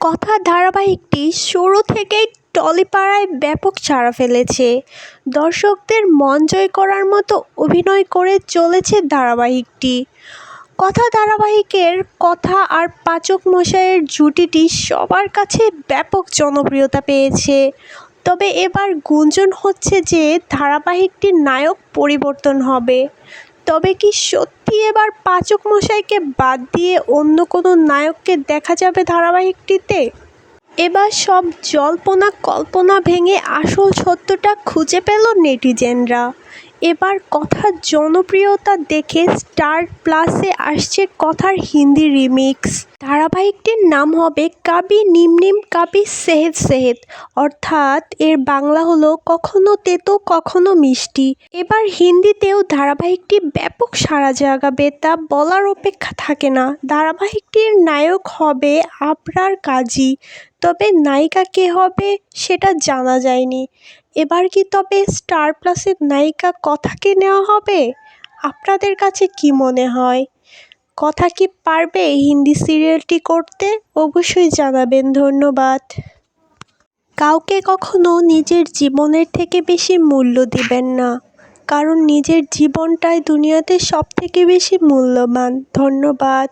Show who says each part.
Speaker 1: কথা ধারাবাহিকটি শুরু থেকেই টলিপাড়ায় ব্যাপক সাড়া ফেলেছে। দর্শকদের মন জয় করার মতো অভিনয় করে চলেছে ধারাবাহিকটি। কথা ধারাবাহিকের কথা আর পাচক মশাইয়ের জুটিটি সবার কাছে ব্যাপক জনপ্রিয়তা পেয়েছে। তবে এবার গুঞ্জন হচ্ছে যে ধারাবাহিকটির নায়ক পরিবর্তন হবে। তবে কি সত্যি এবার পাচক মশাইকে বাদ দিয়ে অন্য কোনো নায়ককে দেখা যাবে ধারাবাহিকটিতে? এবার সব জল্পনা কল্পনা ভেঙে আসল সত্যটা খুঁজে পেল নেটিজেনরা। এবার কথার জনপ্রিয়তা দেখে স্টার প্লাসে আসছে কথার হিন্দি রিমিক্স। ধারাবাহিকটির নাম হবে কাবি নিম নিম কাবি সেহেদ সেহেদ অর্থাৎ এর বাংলা হলো কখনো তেতো, কখনো মিষ্টি। এবার হিন্দিতেও ধারাবাহিকটি ব্যাপক সাড়া জাগাবে তা বলার অপেক্ষা থাকে না। ধারাবাহিকটির নায়ক হবে আবরার কাজী। তবে নায়িকা কে হবে সেটা জানা যায়নি। এবার কি তবে স্টার প্লাসের নায়িকা কথাকে নেওয়া হবে? আপনাদের কাছে কি মনে হয়? কথা কি পারবে হিন্দি সিরিয়ালটি করতে? অবশ্যই জানাবেন, ধন্যবাদ। কাউকে কখনো নিজের জীবনের থেকে বেশি মূল্য দিবেন না, কারণ নিজের জীবনটাই দুনিয়াতে সব থেকে বেশি মূল্যবান। ধন্যবাদ।